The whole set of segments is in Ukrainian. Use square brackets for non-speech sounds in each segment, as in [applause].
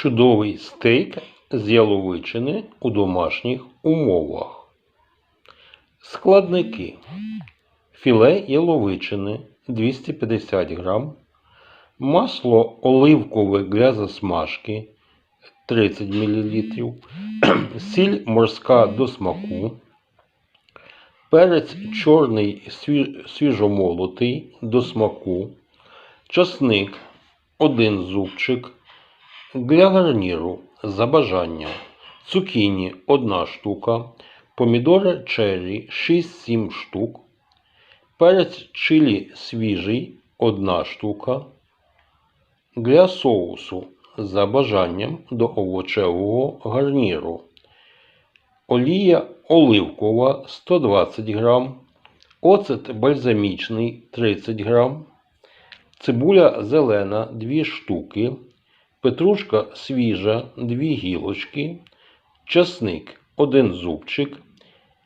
Чудовий стейк з яловичини у домашніх умовах. Складники. Філе яловичини 250 г, масло оливкове для засмажки 30 мл, [clears throat] сіль морська до смаку, перець чорний свіжомолотий до смаку, часник 1 зубчик, для гарніру за бажанням. Цукіні 1 штука, помідори черрі 6-7 штук, перець чилі свіжий 1 штука. Для соусу за бажанням до овочевого гарніру. Олія оливкова 120 г, оцет бальзамічний 30 г, цибуля зелена 2 штуки, петрушка свіжа 2 гілочки, часник 1 зубчик,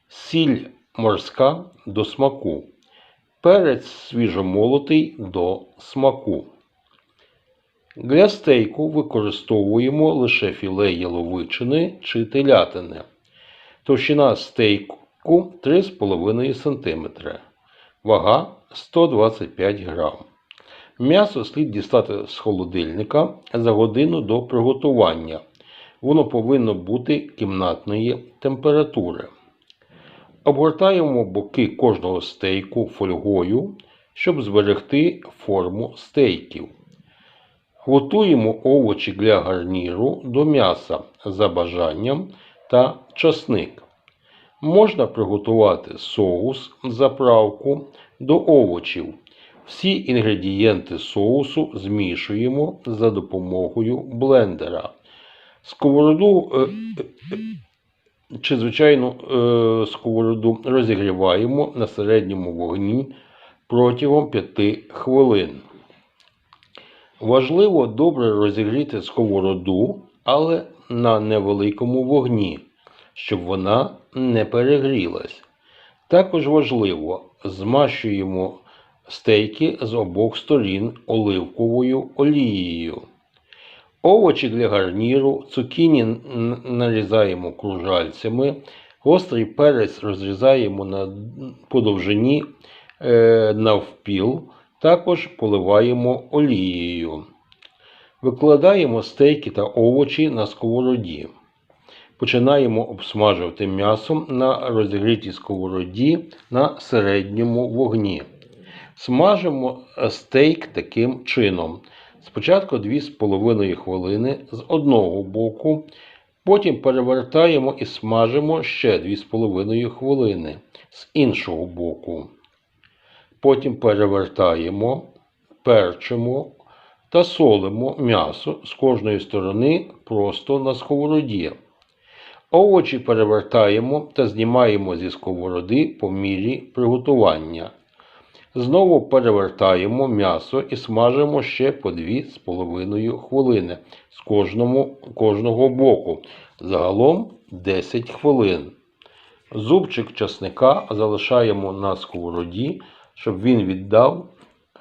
сіль морська до смаку, перець свіжомолотий до смаку. Для стейку використовуємо лише філе яловичини чи телятини. Товщина стейку 3,5 см. Вага 125 г. М'ясо слід дістати з холодильника за годину до приготування. Воно повинно бути кімнатної температури. Обгортаємо боки кожного стейку фольгою, щоб зберегти форму стейків. Готуємо овочі для гарніру до м'яса за бажанням та часник. Можна приготувати соус, заправку до овочів. Всі інгредієнти соусу змішуємо за допомогою блендера. Сковороду е, е, чи звичайну е, сковороду розігріваємо на середньому вогні протягом 5 хвилин. Важливо добре розігріти сковороду, але на невеликому вогні, щоб вона не перегрілась. Також важливо змащуємо стейки з обох сторін оливковою олією. Овочі для гарніру, цукіні нарізаємо кружальцями, гострий перець розрізаємо на по довжині е, навпіл, також поливаємо олією. Викладаємо стейки та овочі на сковороді. Починаємо обсмажувати м'ясо на розігрітій сковороді на середньому вогні. Смажимо е, стейк таким чином. Спочатку 2,5 хвилини з одного боку, потім перевертаємо і смажимо ще 2,5 хвилини з іншого боку. Потім перевертаємо, перчимо та солимо м'ясо з кожної сторони просто на сковороді. Овочі перевертаємо та знімаємо зі сковороди по мірі приготування. Знову перевертаємо м'ясо і смажимо ще по 2,5 хвилини з кожному, кожного боку. Загалом 10 хвилин. Зубчик часника залишаємо на сковороді, щоб він віддав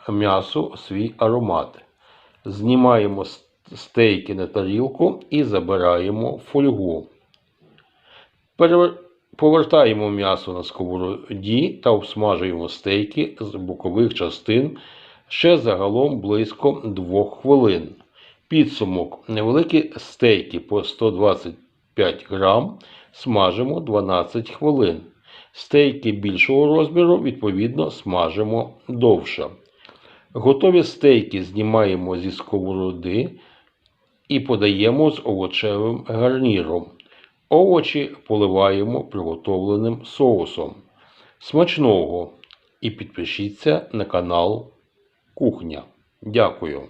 м'ясу свій аромат. Знімаємо стейки на тарілку і забираємо фольгу. Повертаємо м'ясо на сковороді та обсмажуємо стейки з бокових частин ще загалом близько 2 хвилин. Підсумок. Невеликі стейки по 125 грам смажимо 12 хвилин. Стейки більшого розміру, відповідно, смажимо довше. Готові стейки знімаємо зі сковороди і подаємо з овочевим гарніром. Овочі поливаємо приготовленим соусом. Смачного! І підпишіться на канал Кухня. Дякую!